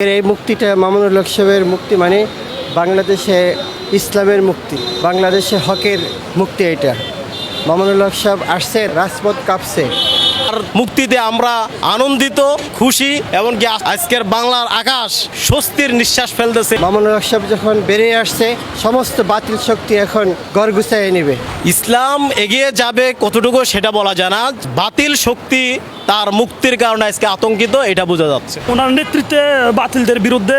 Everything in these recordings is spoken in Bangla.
এই মুক্তিটা মামুনুল হক সাহেবের মুক্তি মানে বাংলাদেশে ইসলামের মুক্তি বাংলাদেশে হকের মুক্তি এটা। মামুনুল হক সাহেব আসছে রাজপথ কাঁপছে। আর মুক্তিতে আমরা আনন্দিত খুশি এমনকি আজকের বাংলার আকাশ স্বস্তির নিঃশ্বাস ফেলতেছে। মামুনুল হক সাহেব যখন বেরিয়ে আসছে সমস্ত বাতিল শক্তি এখন গড় গুছাইয়ে নেবে। ইসলাম এগিয়ে যাবে কতটুকু সেটা বলা যায় না। বাতিল শক্তি তার মুক্তির কারণে আজকে আতঙ্কিত এটা বোঝা যাচ্ছে। ওনার নেতৃত্বে বাতিলদের বিরুদ্ধে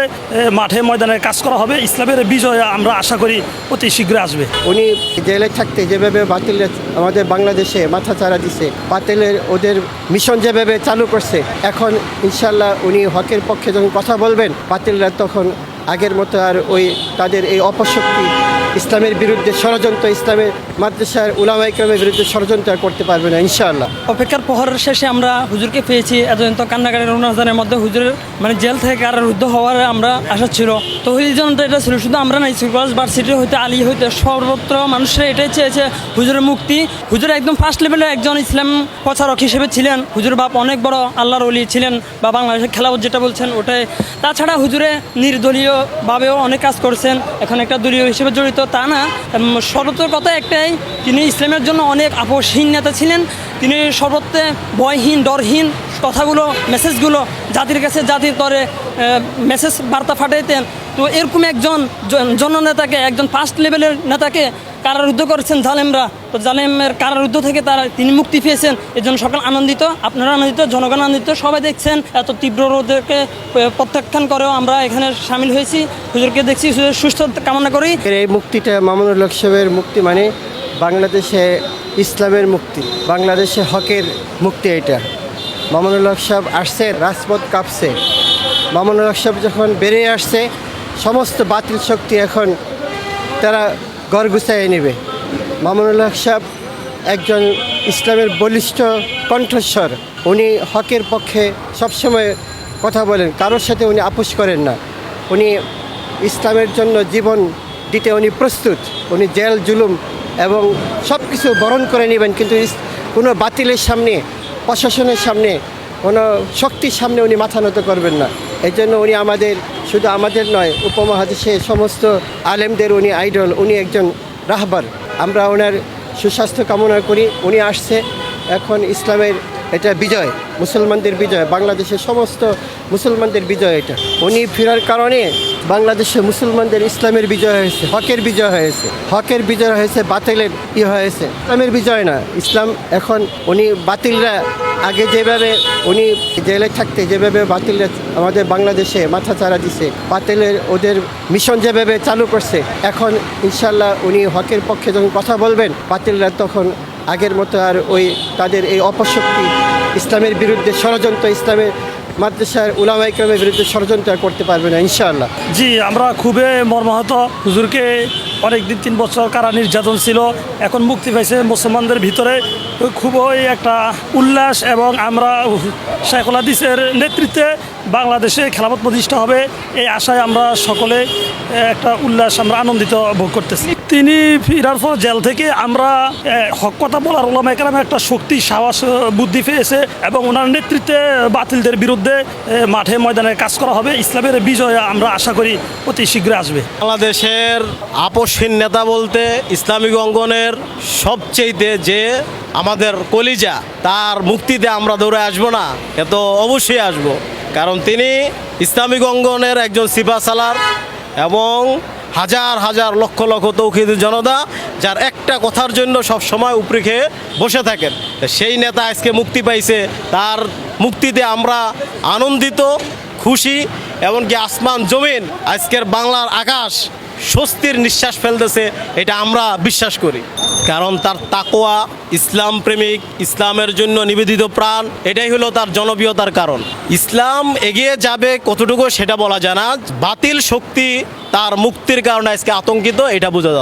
মাঠে ময়দানে কাজ করা হবে। ইসলামের বিজয় আমরা আশা করি অতি শীঘ্র আসবে। উনি জেলে থাকতে যেভাবে বাতিল আমাদের বাংলাদেশে মাথা চারা দিছে বাতিলের ওদের মিশন যেভাবে চালু করছে এখন ইনশাল্লাহ উনি হকের পক্ষে যখন কথা বলবেন বাতিলরা তখন আগের মতো আর ওই তাদের এই অপশক্তি ইসলামের বিরুদ্ধে ষড়যন্ত্র, ইসলামের মাদ্রাসার উলামাইক্রমের বিরুদ্ধে ষড়যন্ত্র আর করতে পারবে না, ইনশাআল্লাহ। অপেক্ষার প্রহরের শেষে আমরা হুজুরকে পেয়েছি, এতদিন তো কান্নাকাটির অনুদানের মধ্যে হুজুরের মানে জেল থেকে কারারুদ্ধ হওয়ার আমরা আশা ছিল। তো ওই জন্য এটা ছিল, শুধু আমরা নাই সুপারস ভার্সিটি হইতে আলী হইতে সর্বত্র মানুষরা এটাই চেয়েছে, হুজুরের মুক্তি। হুজুর একদম ফার্স্ট লেভেলে একজন ইসলাম প্রচারক হিসেবে ছিলেন। হুজুর বাপ অনেক বড় আল্লাহর অলি ছিলেন, বা বাংলাদেশের খেলাফত যেটা বলছেন ওটাই। তাছাড়া হুজুরে নির্দলীয়ভাবেও অনেক কাজ করছেন, এখন একটা দলীয় হিসেবে জড়িত, তা না। কথা একটাই, তিনি ইসলামের জন্য অনেক আপোষহীন নেতা ছিলেন। তিনি সর্বত্রে ভয়হীন, ডরহীন কথাগুলো মেসেজগুলো জাতির কাছে জাতির তরে মেসেজ বার্তা ফাটাইতেন তো এরকম একজন জন- জননেতাকে, একজন ফার্স্ট লেভেলের নেতাকে কারারুদ্ধ করেছেন জালেমরা। তো জালেমের কারারুদ্ধ থেকে তারা তিনি মুক্তি পেয়েছেন। এর জন্য সকল আনন্দিত, আপনারা আনন্দিত, জনগণ আনন্দিত, সবাই দেখছেন এত তীব্র রোদকে প্রত্যাখ্যান করেও আমরা এখানে সামিল হয়েছি। হুজুরকে দেখছি সুস্থ কামনা করি। এই মুক্তিটা মামুনুল হক সাহেবের মুক্তি মানে বাংলাদেশে ইসলামের মুক্তি, বাংলাদেশে হকের মুক্তি এটা। মামুনুল হক সাহেব আসছে, রাজপথ কাঁপছে। মামুনুল হক সাহেব যখন বেরিয়ে আসছে, সমস্ত বাতিল শক্তি এখন তারা গড় গুছাইয়ে নেবে। মামুনুল হক সাহেব একজন ইসলামের বলিষ্ঠ কণ্ঠস্বর। উনি হকের পক্ষে সবসময় কথা বলেন, কারোর সাথে উনি আপোষ করেন না। উনি ইসলামের জন্য জীবন দিতে উনি প্রস্তুত। উনি জেল, জুলুম এবং সব কিছু বরণ করে নেবেন, কিন্তু কোনো বাতিলের সামনে প্রশাসনের সামনে, কোনো শক্তির সামনে উনি মাথা নত করবেন না। এই জন্য উনি আমাদের, শুধু আমাদের নয় উপমহাদেশে সমস্ত আলেমদের উনি আইডল উনি একজন রাহবার। আমরা ওনার সুস্বাস্থ্য কামনা করি, উনি আসছে। এখন ইসলামের এটা বিজয়, মুসলমানদের বিজয়, বাংলাদেশের সমস্ত মুসলমানদের বিজয় এটা। উনি ফেরার কারণে বাংলাদেশে মুসলমানদের ইসলামের বিজয় হয়েছে, হকের বিজয় হয়েছে। হকের বিজয় হয়েছে, বাতিলের ই হয়েছে। ইসলামের বিজয় না, ইসলাম এখন উনি বাতিলরা আগে যেভাবে উনি জেলে থাকতে, যেভাবে বাতিলরা আমাদের বাংলাদেশে মাথা চারা দিছে, বাতিলের ওদের মিশন যেভাবে চালু করছে, এখন ইনশাল্লাহ উনি হকের পক্ষে যখন কথা বলবেন, বাতিলরা তখন আগের মতো আর ওই তাদের এই অপশক্তি ইসলামের বিরুদ্ধে ষড়যন্ত্র, ইসলামের মাদ্রাসার উলামাইক্রমের বিরুদ্ধে ষড়যন্ত্র করতে পারবে না ইনশাআল্লাহ। জি আমরা খুবই মর্মাহত হুজুরকে অনেক দিন তিন বছর কারা নির্যাতন ছিল, এখন মুক্তি পাইছে মুসলমানদের ভিতরে। খুবই একটা উল্লাস এবং আমরা শেখুল হাদিসের নেতৃত্বে বাংলাদেশে খেলাফত প্রতিষ্ঠা হবে, এই আশায় আমরা সকলে একটা উল্লাস আমরা আনন্দিত ভোগ করতেছি। তিনি ফিরার পর জেল থেকে আমরা হক কথা বলার ওলামা একরামে একটা শক্তি, সাহস বুদ্ধি পেয়েছে এবং ওনার নেতৃত্বে বাতিলদের বিরুদ্ধে মাঠে ময়দানে কাজ করা হবে। ইসলামের বিজয় আমরা আশা করি অতি শীঘ্রই আসবে। বাংলাদেশের আপসহীন নেতা বলতে ইসলামিক অঙ্গনের সবচেয়েতে যে আমাদের কলিজা, তার মুক্তিতে আমরা দৌড়ে আসব না, এ তো অবশ্যই আসব। কারণ তিনি ইসলামিক অঙ্গনের একজন সিপা সালার এবং হাজার হাজার লক্ষ লক্ষ তৌকিদ জনতা, যার একটা কথার জন্য সব সময় উপরে খেয়ে বসে থাকেন। সেই নেতা আজকে মুক্তি পাইছে, তার মুক্তিতে আমরা আনন্দিত, খুশি এমনকি আসমান, জমিন, আজকের বাংলার আকাশ স্বস্তির নিঃশ্বাস ফেলতেছে, এটা আমরা বিশ্বাস করি। কারণ তার তাকোয়া ইসলাম প্রেমিক, ইসলামের জন্য নিবেদিত প্রাণ, এটাই হলো তার জনপ্রিয়তার কারণ। ইসলাম এগিয়ে যাবে কতটুকু সেটা বলা যায় না, বাতিল শক্তি তার মুক্তির কারণে আজকে আতঙ্কিত, এটা বোঝা